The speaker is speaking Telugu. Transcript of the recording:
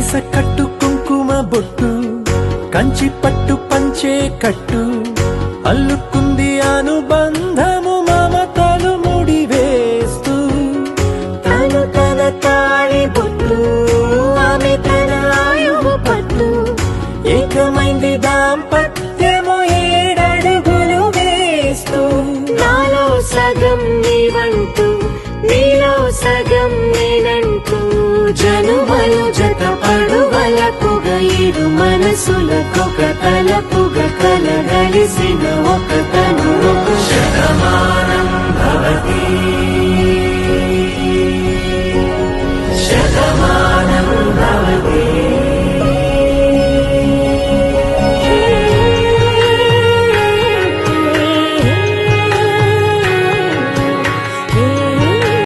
మీస కట్టు కుంకుమ బొట్టు కంచి పట్టు పంచే కట్టు అల్లుకుంది అనుబంధము మమతలు ముడివేస్తూ తను తన తాళి బొట్టు ఆమె తన ఆయువు పట్టు. ఏకమైంది దాంపత్యము ఏడడుగులు వేస్తూ. నాలో సగం నీవంటూ నీలో సగం నేనంటూ జనుమలు జ పడువలకుగ ఇరు మనసులకొక తలపుగ కలగలిసిన ఒక తను. శతమానం భవతి.